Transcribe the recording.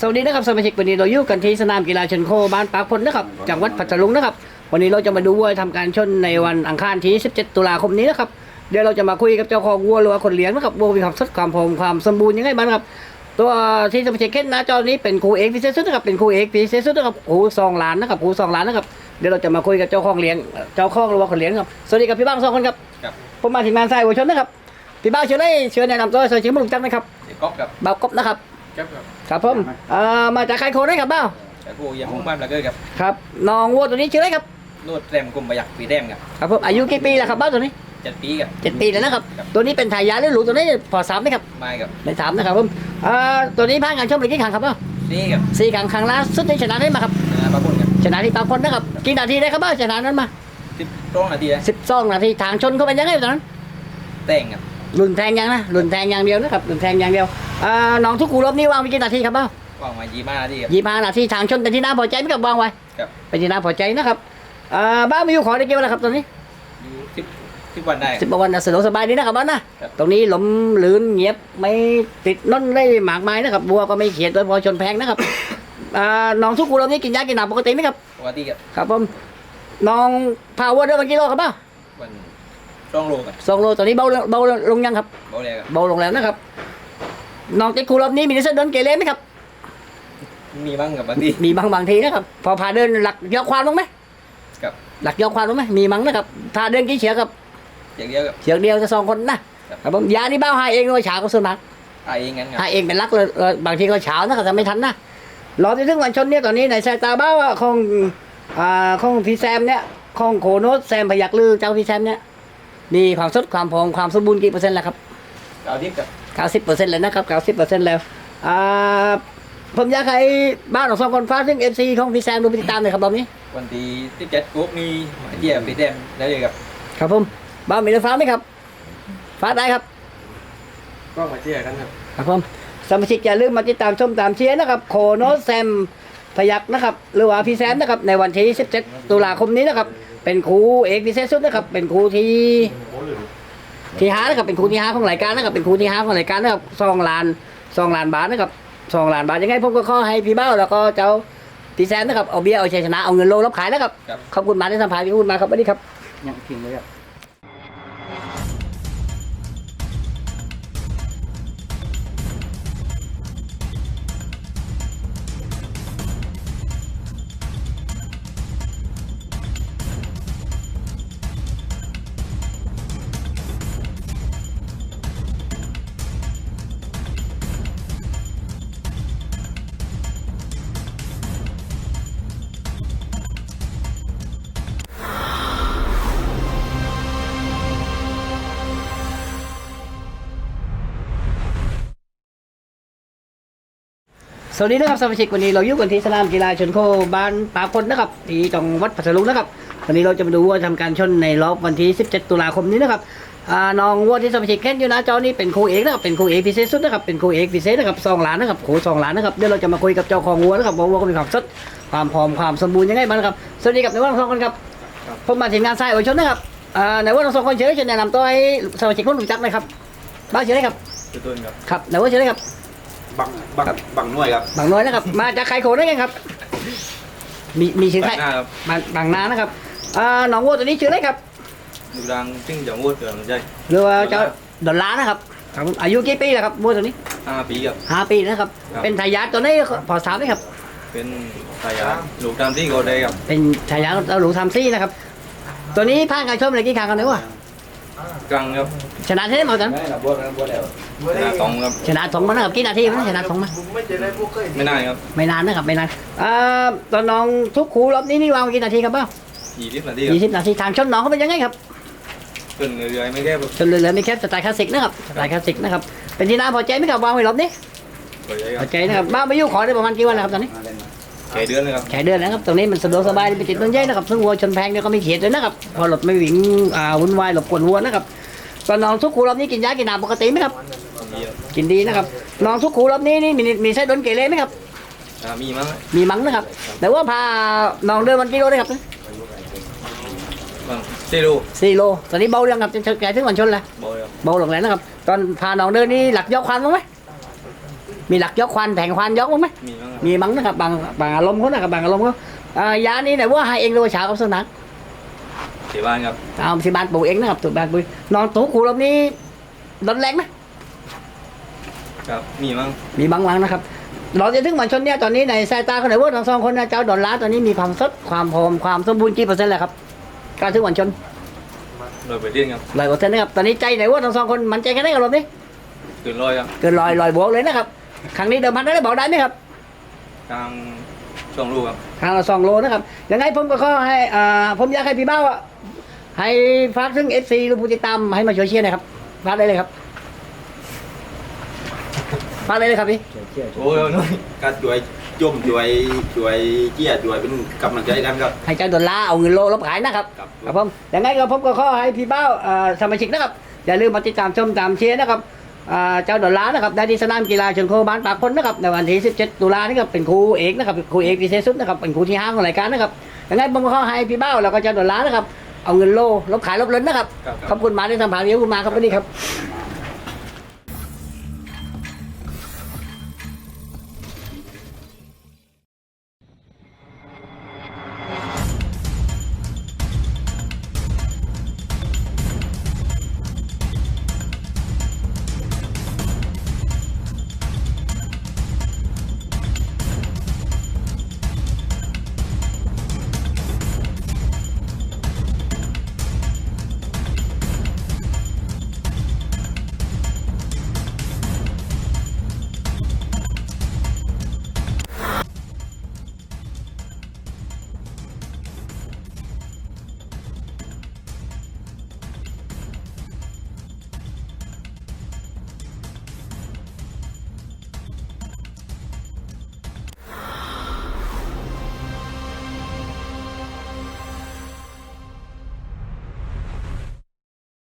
สวัสดีนะครับสมาชิกวันนี้เราอยู่กันที่สนามกีฬาเชนโคบ้านปากพลนะครับจังหวัดพัทลุงนะครับ วันนี้เราจะมาดูวัวทำการชนในวันอังคารที่ 17 ตุลาคมนี้นะครับเดี๋ยวเราจะมาคุยกับเจ้าของวัวหรือว่าคนเลี้ยงนะครับวัวมีความสดความพร้อมความสมบูรณ์ยังไงบ้างครับ ตัวที่สมาชิกเค้นหน้าจอนี้เป็นครูเอกพิเศษสุดนะครับเป็นครูเอกพิเศษสุดนะครับครูสองล้านนะครับครูสองล้านนะครับเดี๋ยวเราจะมาคุยกับเจ้าของเลี้ยงเจ้าของหรือว่าคนเลี้ยงครับสวัสดีครับพี่บ้างสองคนครับครับผมมาถึงงานทรายวัวชนนะครับพี่บ้างเชิญเลยเชิญแนะนำตัวเชิญชิมมุกจังนะครับเด็กก๊อฟกับบ่าวกบนะครับครับครับ ครับผมเอ่อมาจากใครโคนได้ครับบ้าวแต่พวกยังคงบ้านละเกิดครับครับน้องวัวตัวนี้ชื่ออะไรครับนวดแรมกลมประหยัดปีแรมครับครับผมอายุกี่ปีแล้วครับบ้าวตัวนี้เจ็ดปีครับเจ็ดปีแล้วนะครับครับ ตัวนี้เป็นทายาทหรือหลูตัวนี้พอสามไหมครับไม่ครับไม่สามนะครับผมเอ่อตัวนี้ผ่านการชมไปกี่ครั้งครับบ้าวนี่ครับสี่ครั้งครั้งล่าสุดที่ชนะได้มาครับนะปะปนครับชนะที่ปากคนนะครับกี่นาทีได้ครับบ้าวชนะนั้นมาสิบตรงนาทีนะสิบสองนาทีทางชนเขาเป็นยังไงตอนนั้นแต่งครับรุนแทงยังนะรุนแทงอย่างเดียวนะครับรุนแทงอย่างเดียว เอ่อน้องทุกขูรอบนี้วางไปกี่นาทีครับบ้าววางมายี่ห้านาทีครับ ยี่ห้านาทีทางชนเป็นที่น่าพอใจไหมครับวางไว้ครับ เป็นที่น่าพอใจนะครับเอ่อบ้าวมีอยู่ขอได้กี่วันแล้วครับตอนนี้อยู่สิบสิบวันได้ สิบกว่าวันนะสะดวกสบายดีนะครับบ้านนะครับ ตรงนี้หลมลื่นเงียบไม่ติดน้นได้หมากไม้นะครับบัวก็ไม่เขียดโดยพอชนแพงนะครับอ่าน้องทุกคนเรานี่กินยากินหนาปกติไหมครับ ปกติครับครับผมน้องพาวเวอร์ได้มากี่โลครับบ้าวันช่องโลครับสองโลตอนนี้เบาลงเบาลงยังครับ เบาเลยครับเบาลงแล้วนะครับ น้องติดคูรอบนี้มีนิสัยเดินเกเรไหมครับ มีบ้างกับบางทีมีบางบางทีนะครับ พอพาเดินหลักยกความลงไหมครับหลักยกความลงไหมมีมั้งนะครับพาเดินกี่เฉียกับอย่างเดียวครับ เฉียงเดียวจะสองคนนะครับครับผมยานี่เบ้าหาเองเลยเช้าก็สุนัขไอ้เองงั้นครับหาเองเป็นรักเลยเออบางทีก็เช้านะครับแต่ไม่ทันนะรอไปถึงวันชนเนี่ยตอนนี้ในสายตาบ้าว่าของอ่าของพี่แซมเนี่ยของโคโนสแซมพยักลือเจ้าพี่แซมเนี่ยมีความสดความพร้อมความสมบูรณ์กี่เปอร์เซ็นต์แล้วครับเก้าทิพย์ครับ เก้าสิบเปอร์เซ็นต์เลยนะครับเก้าสิบเปอร์เซ็นต์แล้วอ่าผมอยากให้บ้านของสองคนฟ้าซึ่งเอฟซีของพี่แซมดูไปติดตามหน่อยครับตอนนี้ วันที่สิบเจ็ดกุ๊กมีหมายเจียปีแรมได้เลยครับครับผมบ้านมีรถฟ้าไหมครับ ฟ้าได้ครับ ก็หมายเจียกันครับครับผมสมาชิกอย่าลืมมาติดตามชมตามเชียร์นะครับ โคโนสแซมพยักนะครับ หรือว่าพี่แซมนะครับ ในวันที่ 17 ตุลาคมนี้นะครับ เป็นครูเอกพิเศษสุดนะครับ เป็นครูที่ ที่ห้านะครับเป็นครูที่ห้าของรายการนะครับเป็นครูที่ห้าของรายการนะครับสองล้านสองล้านบาทนะครับสองล้านบาทยังไงผมก็ขอให้พี่เบ้าแล้วก็เจ้าพี่แซมนะครับเอาเบี้ยเอาชัยชนะเอาเงินโลรับขายนะครับครับขอบคุณมาที่สัมภาษณ์ขอบคุณมาครับสวัสดีครับยังพิงเลยครับ สวัสดีนะครับสมาชิกวันนี้เราอยู่กันที่สนามกีฬาชนโคบ้านปาพลนะครับที่จังหวัดพัทลุงนะครับวันนี้เราจะมาดูว่าทำการชนในรอบวันที่ 17 ตุลาคมนี้นะครับอ่าน้องวัวที่สมาชิกแค่นอยู่หนะจอนี้เป็นครูเอกนะครับเป็นครูเอกพิเศษสุดนะครับเป็นครูเอกพิเศษนะครับสองล้านนะครับครูสองล้านนะครับเดี๋ยวเราจะมาคุยกับเจ้าของวัวนะครับว่าวัวก็มีความสดความพร้อมความสมบูรณ์ยังไงบ้างนะครับสวัสดีครับในวันทั้งสองคนครับผมมาถึงงานทรายวัยชนนะครับอ่าในวันทั้งสองคนเชิญเชิญแนะนำตัวให้สมาชิกคนรู้จักหน่อยครับบ้านเชิญเลยครับจุดต้นครับครับในวันเชิญเลยครับ บังบังบังหน่วยครับ บางน้อยนะครับ มาจากใครโขนได้ไงครับ มีมีชื่อใครหน้าครับ บางบางนานะครับอ่าหนองวัวตัวนี้ชื่ออะไรครับดูดังซึ่งจะงวดเกิดมันใช่หรือว่าเจ้าดอลลาร์นะครับครับผมอายุกี่ปีแล้วครับวัวตัวนี้ห้าปีครับ ห้าปีนะครับ ครับ เป็นทายาทตัวนี้พอสามไหมครับ เป็นสายยาลูกตามที่เขาได้ครับเป็นทายาทเราหลูทำซี่นะครับ ตัวนี้ผ่านการชมอะไรกี่ครั้งกันเนี่ยวะ กลางครับชนะเท่ไหมครับหน้าตองครับชนะสองมันนะครับกี่นาทีมันชนะสองมันไม่น่าครับไม่นานนะครับไม่นานอ่าตอนน้องทุกขูรอบนี้นี่วางไว้กี่นาทีครับเป้ายี่สิบนาทีครัยี่บสิบนาทีทางชนน้องเขาเป็นยังไงครับขึ้นเรื่อยๆไม่แก้ครับจนเหลือๆมีแค่สไตล์คลาสสิกนะครับสไตล์คลาสสิกนะครับเป็นที่น่าพอใจไหมครับวางไว้รอบนี้สวยคพรัอบใจนะครับบ้านมายุขอได้ประมาณกี่วันแล้วครับตอนนี้ แค่เดือนเลยครับแค่เดือนแล้วครับตรงนี้มันสะดวกสบายไปติดต้นใหญ่นะครับซึ่งวัวชนแพงเนี่ยก็ไม่เขียดเลยนะครับพอรถไม่วิ่งอ่าวุ่นวายหลบกวนวัวนะครับตอนน้องทุกขูรอบนี้กินยากินน้ำปกติไหมครับ กินดีนะครับน้องทุกขูรอบนี้นี่มีมีไส้ดนเกเรไหมครับอ่ามีมั้งมีมั้งนะครับ แต่ว่าพาน้องเดินวันกิโลได้ครับบ้างเซโร่สี่โลตอนนี้เบายังครับจนแก่ถึงวันชนแล้วบอยครับเบาลงแล้วนะครับ ตอนพาน้องเดินนี่หลักยกความลงไหม มีหลักยกควันแผงควันยกบ้างไหมมีมั้งครับมีมั้งนะครับบางบางอารมณ์เขานะครับบางอารมณ์เขาอ่ายานี้ไหนว่าให้เองหรือว่าฉากับสุนัขเสียบ้านครับเอาที่บ้านปลูกเองนะครับถูกบ้านปลูกนอนตู้ขู่รอบนี้ร้อนแรงไหมครับมีมั้งมีบางวังนะครับ เราจะถึงวันชนเนี่ยตอนนี้ในสายตาเขาไหนว่าทั้งสองคนนะเจ้าดอนล้าตอนนี้มีความสดความพร้อมความสมบูรณ์กี่เปอร์เซ็นต์แล้วครับการถึงวันชนโดยไปเรียนครับร้อยเปอร์เซ็นต์นะครับตอนนี้ใจไหนว่าทั้งสองคนมันใจแค่ไหนกับรอบนี้เกินร้อยครับเกินลอยลอยบวกเลยนะครับ ครั้งนี้เดิมพันได้บอกได้ไหมครับกลางช่วงลูกครับครั้งละสองโลนะครับยังไงผมก็ขอให้อ่าผมอยากให้พี่เบ้าอะให้ฝากถึงเอฟซีหรือผู้ติดตามให้มาช่วยเชียร์หนะครับฝากได้เลยครับฝากได้เลยครับพี่ โอ้ยน้อยก็ช่วยจุ่มช่วยช่วยเจี้ยช่วยเป็นกำลังใจกันครับ ให้เจ้าดอลลาร์เอาเงินโลลบขายนะครับครับ ครับผมยังไงก็ผมก็ขอให้พี่เบ้าอ่าสมาชิกนะครับ อย่าลืมมาติดตามชมตามเชียร์นะครับอ่า เจ้าดอลลาร์นะครับได้ที่สนามกีฬาเชิงโคบ้านปากพลนะครับในวันที่ 17 ตุลานี่ครับเป็นครูเอกนะครับครูเอกพิเศษสุดนะครับเป็นครูที่ห้าของรายการนะครับยังไงผมก็ขอให้พี่เบ้าแล้วก็เจ้าดอลลาร์นะครับเอาเงินโลลบขายลบเลินนะครับครับขอบคุณมาที่สัมภาษณ์เดี๋ยวคุณมาครับวันนี้ครับค